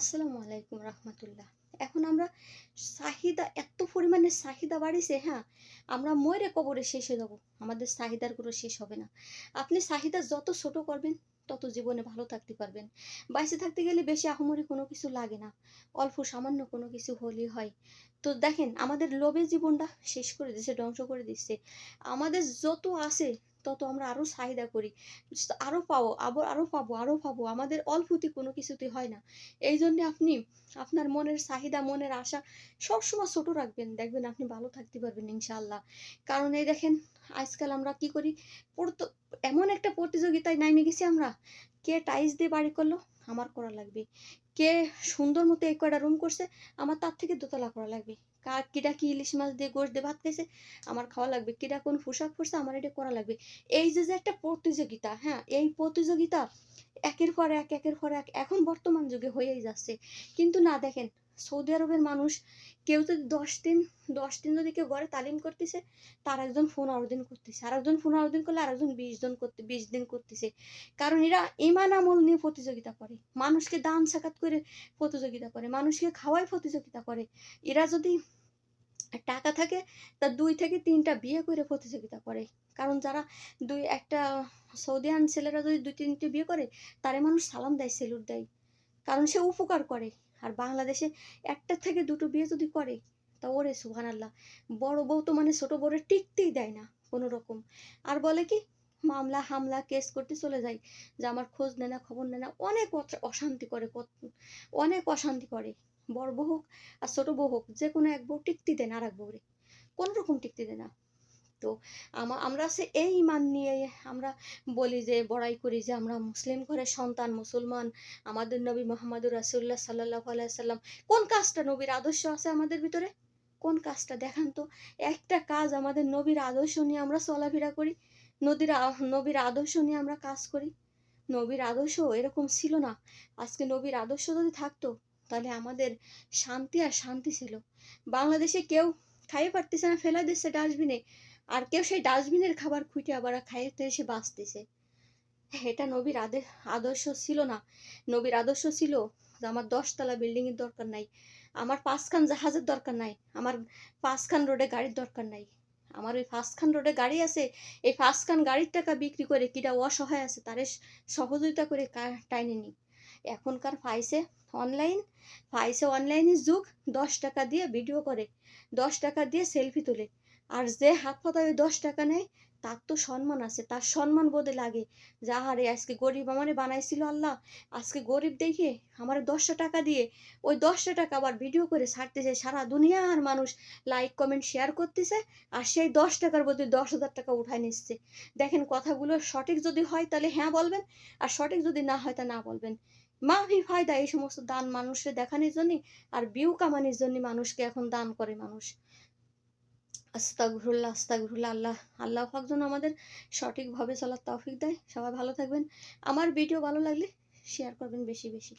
আসসালামু আলাইকুম রহমতুল্লাহ। এখন আমরা চাহিদা, এত পরিমাণে চাহিদা বাড়িছে হ্যাঁ? আমরা মরে কবরে শেষ হয়ে যাব, আমাদের চাহিদার কোনো শেষ হবে না। আপনি চাহিদা যত ছোট করবেন, তত জীবনে ভালো থাকতে পারবেন। বাইসে থাকতে গেলে বেশি আহমরি কোনো কিছু লাগে না, অল্প সামান্য কোনো কিছু হলেই হয়। তো দেখেন, আমাদের লোভে জীবনটা শেষ করে দিচ্ছে ধ্বংস করে দিচ্ছে আমাদের যত আছে তত আমরা আরও চাহিদা করি। আরও পাবো, আবার আরও পাবো আরও পাবো। আমাদের অল্পতি কোনো কিছুতে হয় না। এই জন্যে আপনি আপনার মনের চাহিদা, মনের আশা সবসময় ছোট রাখবেন। দেখবেন আপনি ভালো থাকতে পারবেন ইনশাআল্লাহ। কারণ এই দেখেন, আজকাল আমরা কি করি? পড়তো, এমন একটা প্রতিযোগিতায় নামে গেছি আমরা। কে টাইলস দিয়ে বাড়ি করল? আমার করা লাগবে। কে সুন্দর মতো এক কয়টা রুম করছে, আমার তার থেকে দোতলা করা লাগবে। কার কিটা কি ইলিশ মাছ দিয়ে গোশ দিয়ে ভাত খাইছে, আমার খাওয়া লাগবে। কিটা কোন পোশাক পরছে, আমার এটা করা লাগবে। এই যে যে একটা প্রতিযোগিতা হ্যাঁ এই প্রতিযোগিতা একের পর এক, একের পর এক, এখন বর্তমান যুগে হয়েই যাচ্ছে। কিন্তু না, দেখেন, সৌদি আরবের মানুষ কেউ যদি দশ দিন দশ দিন যদি কেউ ঘরে তালিম করতেছে, তার একজন পনেরো দিন করতেছে। আর একজন পনেরো দিন করলে আর একজন বিশ দিন করতে, বিশ দিন করতেছে। কারণ এরা ইমান আমল নিয়ে প্রতিযোগিতা করে। মানুষকে দান সাকাত করে প্রতিযোগিতা করে। মানুষকে খাওয়াই প্রতিযোগিতা করে। এরা যদি টাকা থাকে, তা দুই থেকে তিনটা বিয়ে করে প্রতিযোগিতা করে। কারণ যারা দুই, একটা সৌদিয়ান ছেলেরা যদি দুই, তিনটে বিয়ে করে, তারে মানুষ সালাম দেয়, সেলুট দেয়। কারণ সে উপকার করে। আর বাংলাদেশে একটা থেকে দুটো বিয়ে যদি করে, তা ওরে সুহান আল্লাহ বড় বউ তো মানে ছোট বউরে টিকতেই দেয় না কোনো রকম আর বলে কি মামলা, হামলা, কেস করতে চলে যায় যে আমার খোঁজ নেয় না খবর নেয় না অনেক অশান্তি করে অনেক অশান্তি করে। বড় বউ হোক আর ছোট বউ হোক, যে কোনো এক বউ টিকতে দেয় না আর এক বউরে। কোনো রকম টিকতে দেয় না তো আমা, আমরা সে এই মান নিয়ে আমরা বলি যে, বড়াই করি যে, আমরা মুসলিম ঘরের সন্তান, মুসলমান, আমাদের নবী মোহাম্মদুর রাসুল্লাহ সাল্লাহ আলাইসাল্লাম কোন কাজটা নবীর আদর্শ আছে আমাদের ভিতরে? কোন কাজটা? দেখান তো। একটা কাজ আমাদের নবীর আদর্শ নিয়ে আমরা চলাফেরা করি। নদীর নবীর আদর্শ নিয়ে আমরা কাজ করি। নবীর আদর্শ এরকম ছিল না। আজকে নবীর আদর্শ যদি থাকতো, তাহলে আমাদের শান্তি আর শান্তি ছিল। বাংলাদেশে কেউ খাইয়ে পারতেছে না, ফেলা দিচ্ছে ডাস্টবিনে। আর কেউ সেই ডাস্টবিনের খাবার খুঁটে আবার খাইতে এসে বাঁচতেছে। এটা নবীর আদর্শ ছিল না। নবীর আদর্শ ছিল যে আমার দশতলা বিল্ডিংয়ের দরকার নাই। আমার পাঁচখান জাহাজের দরকার নাই। আমার পাঁচখান রোডে গাড়ির দরকার নাই। আমার ওই পাঁচখান রোডে গাড়ি আছে, এই পাঁচখান গাড়ির টাকা বিক্রি করে কিটা অসহায় আছে, তারে সহযোগিতা করে টাইনে নি এখনকার ফাইসে অনলাইন ফাইসে অনলাইনের যুগ, দশ টাকা দিয়ে ভিডিও করে, দশ টাকা দিয়ে সেলফি তোলে। আর যে হাত পাতায় ওই দশ টাকা নেয়, তার তো সম্মান আছে, তার সম্মান বোধে লাগে। যাহারে আজকে গরিব আমারে বানাইছিল আল্লাহ, আজকে গরিব দেখে আমার দশটা টাকা দিয়ে, ওই দশটা টাকা আবার ভিডিও করে ছাড়তেছে সারা দুনিয়ার মানুষ লাইক কমেন্ট শেয়ার করতেছে আর সেই দশ টাকার বদলে দশ হাজার টাকা উঠায় নিচ্ছে। দেখেন কথাগুলো সঠিক যদি হয় তাহলে হ্যাঁ বলবেন, আর সঠিক যদি না হয় তা না বলবেন। মাফি ফায়দা, এই সমস্ত দান মানুষের দেখানোর জন্য আর বিউ কামানির জন্য মানুষকে এখন দান করে মানুষ। আস্তাগফিরুল্লাহ আস্তাগফিরুল্লাহ, আল্লাহ আল্লাহ পাক যেন আমাদের সঠিকভাবে চলার তৌফিক দেয়। সবাই ভালো থাকবেন। আমার ভিডিও ভালো লাগলে শেয়ার করবেন বেশি বেশি।